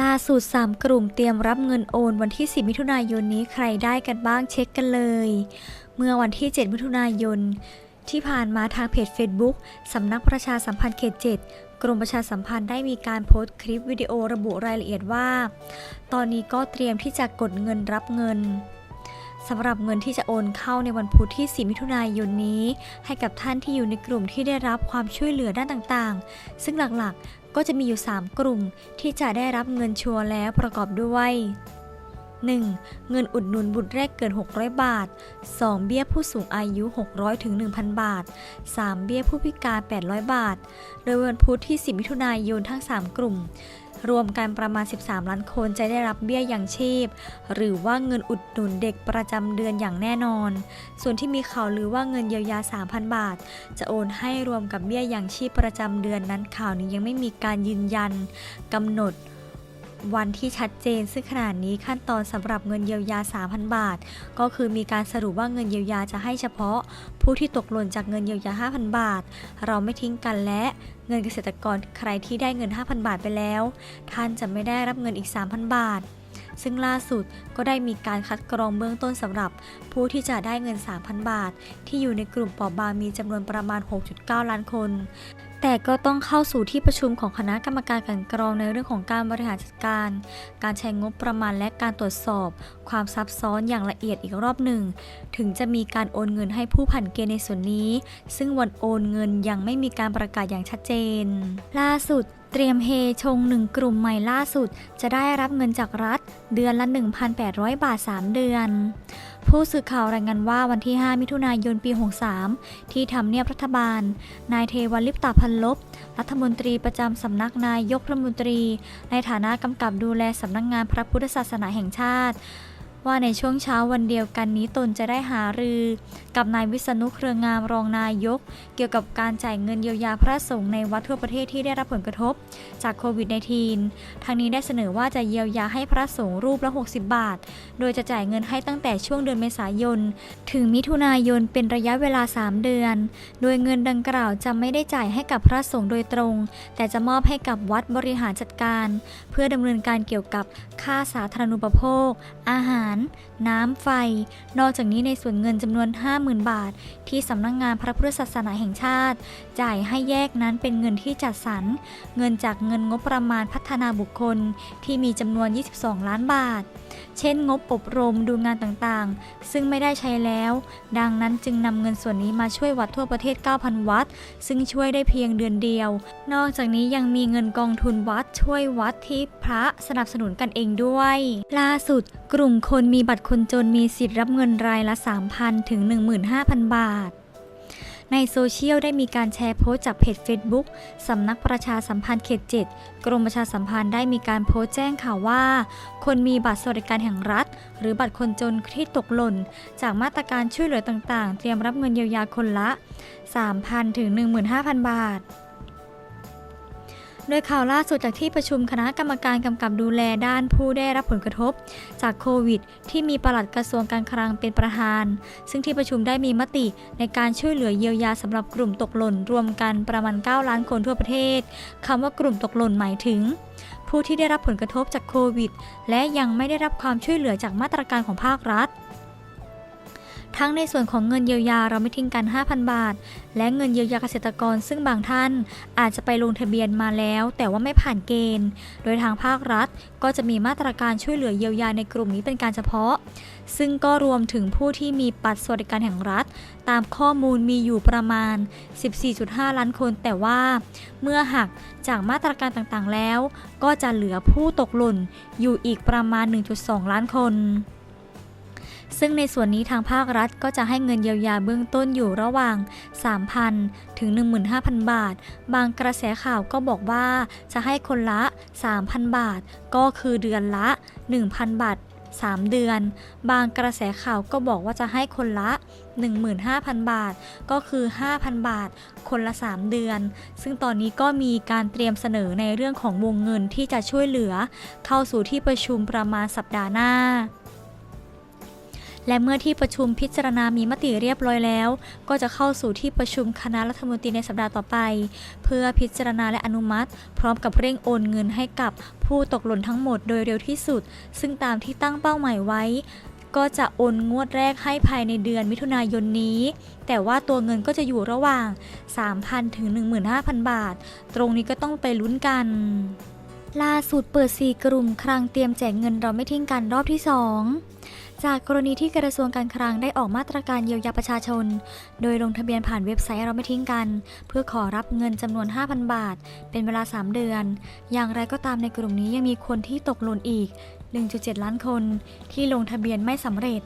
ล่าสุด3กลุ่มเตรียมรับเงินโอนวันที่ 10 มิถุนายนนี้ใครได้กันบ้างเช็คกันเลย เมื่อวันที่ 7 มิถุนายน ที่ผ่านมาทางเพจ Facebook สำนักประชาสัมพันธ์เขต 7 กรมประชาสัมพันธ์ได้มีการโพสต์คลิปวิดีโอระบุรายละเอียดว่า ตอนนี้ก็เตรียมที่จะกดเงินรับเงินสำหรับเงินที่จะโอนเข้าในวันพุธที่ 4 มิถุนายนนี้ ให้กับท่านที่อยู่ในกลุ่มที่ได้รับความช่วยเหลือด้านต่างๆ ซึ่งหลักๆ ก็จะมีอยู่ 3 กลุ่มที่จะได้รับเงินชัวร์แล้วประกอบด้วย 1. เงินอุดหนุนบุตรแรกเกิน 600 บาท 2. เบี้ยผู้สูงอายุ 600ถึง1,000 บาท 3. เบี้ยผู้พิการ 800 บาท โดยวันพุธที่ 10 มิถุนายนทั้ง 3 กลุ่ม รวมกันประมาณ 13 ล้านคนจะได้รับเบี้ยยังชีพ หรือว่าเงินอุดหนุนเด็กประจำเดือนอย่างแน่นอน ส่วนที่มีข่าวลือว่าเงินเยียวยา 3,000 บาท จะโอนให้รวมกับเบี้ยยังชีพประจำเดือนนั้นข่าวนี้ยังไม่มีการยืนยันกำหนด วันที่ชัดเจน ซึ่งขณะนี้ขั้นตอนสำหรับเงินเยียวยา 3,000 บาท ก็คือมีการสรุปว่าเงินเยียวยาจะให้เฉพาะ ผู้ที่ตกหล่นจากเงินเยียวยา 5,000 บาท เราไม่ทิ้งกันและเงินเกษตรกรใครที่ได้เงิน 5,000 บาทไปแล้ว ท่านจะไม่ได้รับเงินอีก 3,000 บาทซึ่งล่าสุดก็ได้มีการคัดกรองเบื้องต้นสำหรับ ผู้ที่จะได้เงิน 3,000 บาท ที่อยู่ในกลุ่มเปราะบางมีจำนวนประมาณ 6.9 ล้านคน แต่ก็ต้องเข้าสู่ที่ประชุมของคณะกรรมการกลันกรองในเรื่องของการบริหารจัดการ การใช้งบประมาณและการตรวจสอบ ความซับซ้อนอย่างละเอียดอีกรอบหนึ่ง ถึงจะมีการโอนเงินให้ผู้ผ่านเกณฑ์ในส่วนนี้ ซึ่งวันโอนเงินยังไม่มีการประกาศอย่างชัดเจน ล่าสุดเตรียมเฮชงหนึ่งกลุ่มใหม่ล่าสุด จะได้รับเงินจากรัฐ เดือนละ 1,800 บาท 3 เดือน ผู้สื่อข่าวรายงานว่าวันที่ 5 มิถุนายนปี 63 ที่ทำเนียบรัฐบาล นายเทวันลิปตาพันลบ รัฐมนตรีประจำสำนักนายกรัฐมนตรี ในฐานะกำกับดูแลสำนักงานพระพุทธศาสนาแห่งชาติ ว่าในช่วงเช้าวันเดียวกันนี้ตนจะได้หารือ กับนายวิษณุเครืองามรองนายก เกี่ยวกับการจ่ายเงินเยียวยาพระสงฆ์ในวัดทั่วประเทศที่ได้รับผลกระทบ จากโควิด -19 ทางนี้ได้เสนอว่าจะเยียวยาให้พระสงฆ์รูปละ 60 บาท โดยจะจ่ายเงินให้ตั้งแต่ช่วงเดือนเมษายน ถึงมิถุนายนเป็นระยะเวลา 3 เดือน โดยเงินดังกล่าวจะไม่ได้จ่ายให้กับพระสงฆ์โดยตรง แต่จะมอบให้กับวัดบริหารจัดการ เพื่อดำเนินการเกี่ยวกับค่าสาธารณูปโภค อาหาร kan น้ำไฟ นอกจากนี้ในส่วนเงินจำนวน 50,000 บาท ที่สำนักงงานพระพุทธศาสนาแห่งชาติ จ่ายให้แยกนั้นเป็นเงินที่จัดสรร เงินจากเงินงบประมาณพัฒนาบุคคลที่มีจำนวน 22 ล้านบาท เช่น งบอบรมดูงานต่างๆ ซึ่งไม่ได้ใช้แล้ว ดังนั้นจึงนำเงินส่วนนี้มาช่วยวัดทั่วประเทศ 9,000 วัด ซึ่งช่วยได้เพียงเดือนเดียว นอกจากนี้ยังมีเงินกองทุนวัดช่วยวัดที่พระสนับสนุนกันเองด้วย ล่าสุด กลุ่มคนมีบัตรคนจนมีสิทธิ์รับเงินรายละ 3,000 ถึง 15,000 บาท ในโซเชียลได้มีการแชร์โพสต์จากเพจ Facebook สำนักประชาสัมพันธ์เขต 7 กรมประชาสัมพันธ์ได้มีการโพสต์แจ้งข่าวว่า คนมีบัตรสวัสดิการแห่งรัฐ หรือบัตรคนจนที่ตกหล่น จากมาตรการช่วยเหลือต่างๆ เตรียมรับเงินเยียวยาคนละ 3,000 ถึง 15,000 บาท โดยข่าวล่าสุดจากที่ประชุมคณะกรรมการกำกับดูแลด้านผู้ได้รับผลกระทบ จากโควิด ที่มีปลัดกระทรวงการคลังเป็นประธาน ซึ่งที่ประชุมได้มีมติในการช่วยเหลือเยียวยาสำหรับกลุ่มตกหล่นรวมกันประมาณ 9 ล้านคนทั่วประเทศคำว่ากลุ่มตกหล่นหมายถึง ผู้ที่ได้รับผลกระทบจากโควิด และยังไม่ได้รับความช่วยเหลือจากมาตรการของภาครัฐ ทั้งในส่วนของเงินเยียวยาเราไม่ทิ้งกัน 5,000 บาท และเงินเยียวยาเกษตรกร ซึ่งบางท่านอาจจะไปลงทะเบียนมาแล้ว แต่ว่าไม่ผ่านเกณฑ์ โดยทางภาครัฐก็จะมีมาตรการช่วยเหลือเยียวยาในกลุ่มนี้เป็นการเฉพาะ ซึ่งก็รวมถึงผู้ที่มีบัตรสวัสดิการแห่งรัฐ ตามข้อมูลมีอยู่ประมาณ 14.5 ล้านคน แต่ว่า เมื่อหักจากมาตรการต่างๆแล้ว ก็จะเหลือผู้ตกหล่นอยู่อีกประมาณ 1.2 ล้านคน ซึ่งในส่วนนี้ทางภาครัฐก็จะให้เงินเยียวยาเบื้องต้นอยู่ระหว่าง 3,000 ถึง 15,000 บาท บางกระแสข่าวก็บอกว่าจะให้คนละ 3,000 บาท ก็คือเดือนละ 1,000 บาท 3 เดือน บางกระแสข่าวก็บอกว่าจะให้คนละ 15,000 บาท ก็คือ 5,000 บาท คนละ 3 เดือน ซึ่งตอนนี้ก็มีการเตรียมเสนอในเรื่องของวงเงินที่จะช่วยเหลือ เข้าสู่ที่ประชุมประมาณสัปดาห์หน้า และเมื่อที่ประชุมพิจารณามีมติเรียบร้อยแล้ว ก็จะเข้าสู่ที่ประชุมคณะรัฐมนตรีในสัปดาห์ต่อไป เพื่อพิจารณาและอนุมัติ พร้อมกับเร่งโอนเงินให้กับผู้ตกหล่นทั้งหมดโดยเร็วที่สุด ซึ่งตามที่ตั้งเป้าหมายไว้ก็จะโอนงวดแรกให้ภายในเดือนมิถุนายนนี้ แต่ว่าตัวเงินก็จะอยู่ระหว่าง 3,000 ถึง 15,000 บาท ตรงนี้ก็ต้องไปลุ้นกัน ล่าสุดเปิด 4 กลุ่มคลังเตรียมแจกเงินเราไม่ทิ้งกันรอบที่ 2 จากกรณีที่กระทรวงการคลังได้ออกมาตรการเยียวยาประชาชน โดยลงทะเบียนผ่านเว็บไซต์เราไม่ทิ้งกัน เพื่อขอรับเงินจำนวน 5,000 บาท เป็นเวลา 3 เดือน อย่างไรก็ตามในกลุ่มนี้ยังมีคนที่ตกหล่นอีก 1.7 ล้านคนที่ลงทะเบียนไม่สำเร็จ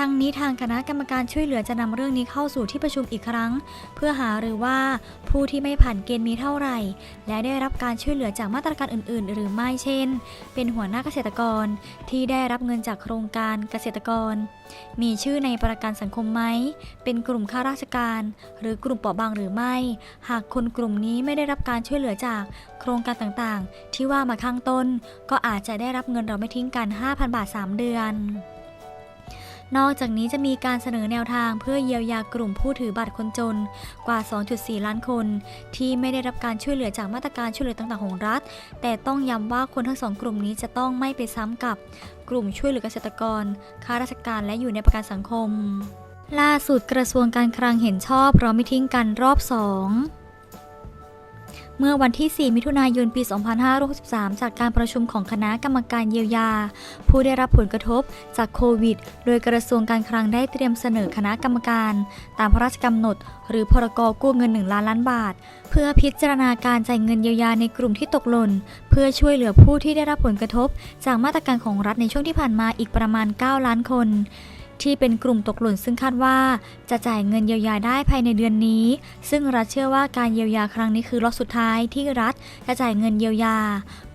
ทางนี้ทางคณะกรรมการช่วยเหลือจะนำเรื่องนี้เข้าสู่ที่ประชุมอีกครั้ง เพื่อหาหรือว่าผู้ที่ไม่ผ่านเกณฑ์มีเท่าไหร่ และได้รับการช่วยเหลือจากมาตรการอื่น ๆ หรือไม่เช่น เป็นหัวหน้าเกษตรกร ที่ได้รับเงินจากโครงการเกษตรกร มีชื่อในประกันสังคมไหมเป็นกลุ่มข้าราชการ หรือกลุ่มเปราะบางหรือไม่ หากคนกลุ่มนี้ไม่ได้รับการช่วยเหลือจากโครงการต่างๆ ที่ว่ามาข้างต้น ก็อาจจะได้รับเงินเราไม่ทิ้งกัน 5,000 บาท 3 เดือน นอกจากนี้จะมีการเสนอแนวทางเพื่อเยียวยากลุ่มผู้ถือบัตรคนจนกว่า 2.4 ล้านคน ที่ไม่ได้รับการช่วยเหลือจากมาตรการช่วยเหลือต่างๆของรัฐ แต่ต้องย้ำว่าคนทั้งสองกลุ่มนี้จะต้องไม่ไปซ้ำกับกลุ่มช่วยเหลือเกษตรกรข้าราชการและอยู่ในประกันสังคม ล่าสุดกระทรวงการคลังเห็นชอบเราไม่ทิ้งกันรอบ2 เมื่อวันที่ 4 มิถุนายน ปี 2563 จากการประชุมของคณะกรรมการเยียวยา ผู้ได้รับผลกระทบจากโควิด โดยกระทรวงการคลังได้เตรียมเสนอคณะกรรมการ ตามพระราชกำหนด หรือพรกกู้เงิน 1 ล้านล้านบาท เพื่อพิจารณาการจ่ายเงินเยียวยาในกลุ่มที่ตกหล่น เพื่อช่วยเหลือผู้ที่ได้รับผลกระทบ จากมาตรการของรัฐในช่วงที่ผ่านมาอีกประมาณ 9 ล้านคน ที่เป็นกลุ่มตกหล่นซึ่งคาดว่าจะจ่ายเงินเยียวยาได้ภายในเดือนนี้ ซึ่งรัฐเชื่อว่าการเยียวยาครั้งนี้คือล็อตสุดท้ายที่รัฐจะจ่ายเงินเยียวยา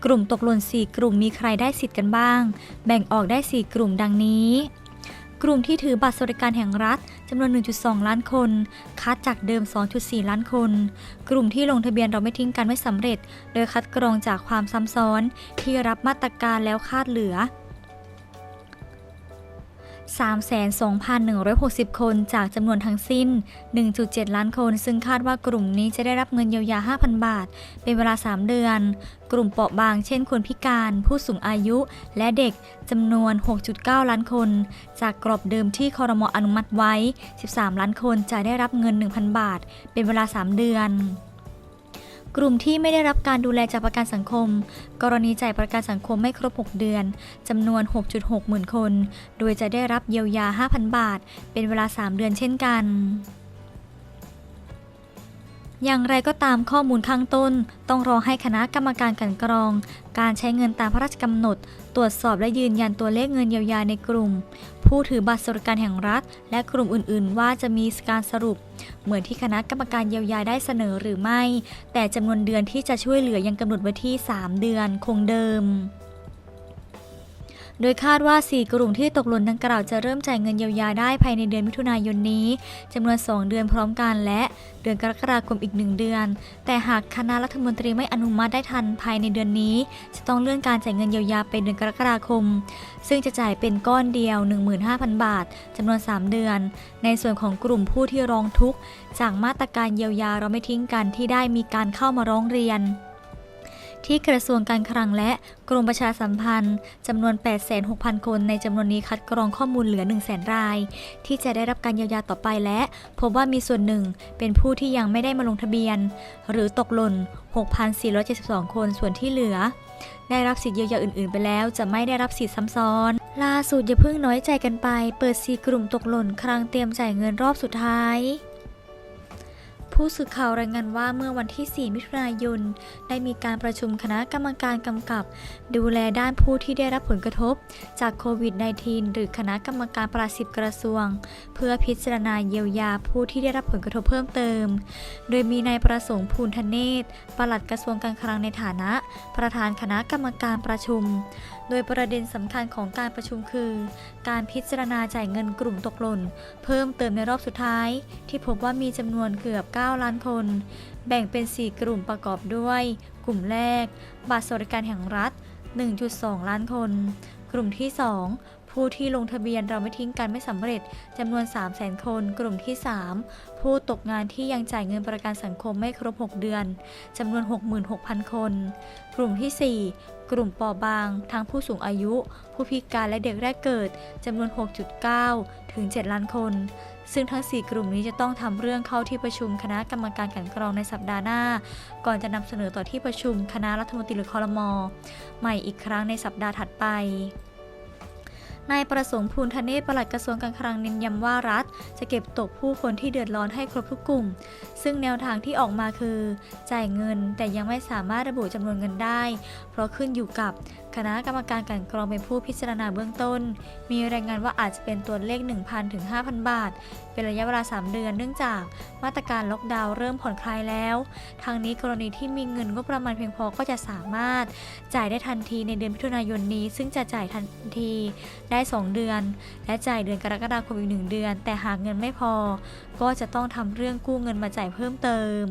กลุ่มตกหล่น 4 กลุ่มมีใครได้สิทธิ์กันบ้าง แบ่งออกได้ 4 กลุ่มดังนี้กลุ่มที่ถือบัตรสวัสดิการแห่งรัฐจำนวน 1.2 ล้านคน คัดจากเดิม 2.4 ล้านคน กลุ่มที่ลงทะเบียนเราไม่ทิ้งกันไม่สำเร็จ โดยคัดกรองจากความซ้ำซ้อนที่รับมาตรการแล้วคาดเหลือ 32,160 คนจากจำนวนทั้งสิ้น 1.7 ล้านคน ซึ่งคาดว่ากลุ่มนี้จะได้รับเงินเยียวยา 5,000 บาท เป็นเวลา 3 เดือน กลุ่มเปราะบาง เช่น คนพิการ ผู้สูงอายุ และเด็กจำนวน 6.9 ล้านคน จากกรอบเดิมที่คอรมออนุมัติไว้ 13 ล้านคนจะได้รับเงิน 1,000 บาท เป็นเวลา 3 เดือน กลุ่มที่ไม่ได้รับการดูแลจากประกันสังคม กรณีจ่ายประกันสังคมไม่ครบ 6 เดือน จำนวน 6.6 หมื่นคน โดยจะได้รับเยียวยา 5,000 บาท เป็นเวลา 3 เดือนเช่นกัน อย่างไรก็ตามข้อมูลข้างต้น ต้องรอให้คณะกรรมการกันกรอง การใช้เงินตามพระราชกำหนด ตรวจสอบและยืนยันตัวเลขเงินเยียวยาในกลุ่ม ผู้ถือบัตรสวัสดิการแห่งรัฐ และกลุ่มอื่น ๆ ว่าจะมีการสรุป เหมือนที่คณะกรรมการเยียวยาได้เสนอหรือไม่ แต่จำนวนเดือนที่จะช่วยเหลือยังกำหนดไว้ที่ 3 เดือนคงเดิม โดยคาดว่า 4 กลุ่มที่ตกหล่นดังกล่าวจะเริ่มจ่ายเงินเยียวยาได้ภายในเดือนมิถุนายนนี้จำนวน 2 เดือนพร้อมกันและเดือนกรกฎาคมอีก 1 เดือน แต่หากคณะรัฐมนตรีไม่อนุมัติได้ทันภายในเดือนนี้ จะต้องเลื่อนการจ่ายเงินเยียวยาไปเดือนกรกฎาคม ซึ่งจะจ่ายเป็นก้อนเดียว 15,000 บาทจำนวน 3 เดือน ในส่วนของกลุ่มผู้ที่ร้องทุกข์จากมาตรการเยียวยาเราไม่ทิ้งกันที่ได้มีการเข้ามาร้องเรียน ที่กระทรวงการคลังและกรมประชาสัมพันธ์จำนวน 86,000 คนในจำนวนนี้คัดกรองข้อมูลเหลือ 100,000 ราย ที่จะได้รับการเยียวยาต่อไปและ พบว่ามีส่วนหนึ่งเป็นผู้ที่ยังไม่ได้มาลงทะเบียน หรือตกหล่น 6,472 คนส่วนที่เหลือ ได้รับสิทธิเยียวยาอื่น ๆ ไปแล้ว จะไม่ได้รับสิทธิซ้ำซ้อนล่าสุดอย่าเพิ่งน้อยใจกันไป เปิดซีกลุ่มตกหล่น ครั้งเตรียมจ่ายเงินรอบสุดท้าย ผู้สื่อข่าวรายงานว่าเมื่อวันที่ 4 มิถุนายน ได้มีการประชุมคณะกรรมการกำกับ ดูแลด้านผู้ที่ได้รับผลกระทบ จากโควิด -19 หรือคณะกรรมการประสิบกระทรวง เพื่อพิจารณาเยียวยาผู้ที่ได้รับผลกระทบเพิ่มเติม โดยมีนายประสงค์ภูลธเนศปลัดกระทรวงการคลังในฐานะ ประธานคณะกรรมการประชุม โดยประเด็นสำคัญของการประชุมคือ การพิจารณาจ่ายเงินกลุ่มตกหล่น เพิ่มเติมในรอบสุดท้าย ที่พบว่ามีจำนวนเกือบ 9 9 ล้านคน แบ่งเป็น 4 กลุ่มประกอบด้วย กลุ่มแรก บัตรสวัสดิการแห่งรัฐ 1.2 ล้านคน กลุ่มที่2ผผู้ที่ลงทะเบียนเราไม่ทิ้งกันไม่สำเร็จจำนวน 3 0 0 0 0 0 คน กลุ่มที่ 3 ผู้ตกงานที่ยังจ่ายเงินประกันสังคมไม่ครบ 6 เดือนจำนวน 66,000 คน กลุ่มที่ 4กลุ่มปอบางทั้งผู้สูงอายุ ผู้พิการและเด็กแรกเกิดจำนวน 6.9 ถึง 7 ล้านคน ซึ่งทั้ง 4 กลุ่มนี้จะต้องทำเรื่องเข้าที่ประชุมคณะกรรมการกันกรองในสัปดาห์หน้า ก่อนจะนำเสนอต่อที่ประชุมคณะรัฐมนตรีหรือคอรมอใหม่อีกครั้งในสัปดาห์ถัดไปนายประสงค์ภูลธเนศปลัดกระทรวงการคลังเน้นย้ำว่ารัฐ จะเก็บตกผู้คนที่เดือดร้อนให้ครบทุกกลุ่ม ซึ่งแนวทางที่ออกมาคือ จ่ายเงินแต่ยังไม่สามารถระบุจำนวนเงินได้ เพราะขึ้นอยู่กับคณะกรรมการกลันกรองเป็นผู้พิจารณาเบื้องต้น มีรายงานว่าอาจจะเป็นตัวเลข 1,000 ถึง 5,000 บาท เป็นระยะเวลา 3 เดือนเนื่องจากมาตรการล็อกดาวน์เริ่มผ่อนคลายแล้ว ทางนี้กรณีที่มีเงินงบประมาณเพียงพอก็จะสามารถ จ่ายได้ทันทีในเดือนมิถุนายนนี้ ซึ่งจะจ่ายทันทีได้ 2 เดือน และจ่ายเดือนกรกฎาคมอีก 1 เดือน แต่หากเงินไม่พอ ก็จะต้องทำเรื่องกู้เงินมาจ่ายเพิ่มเติม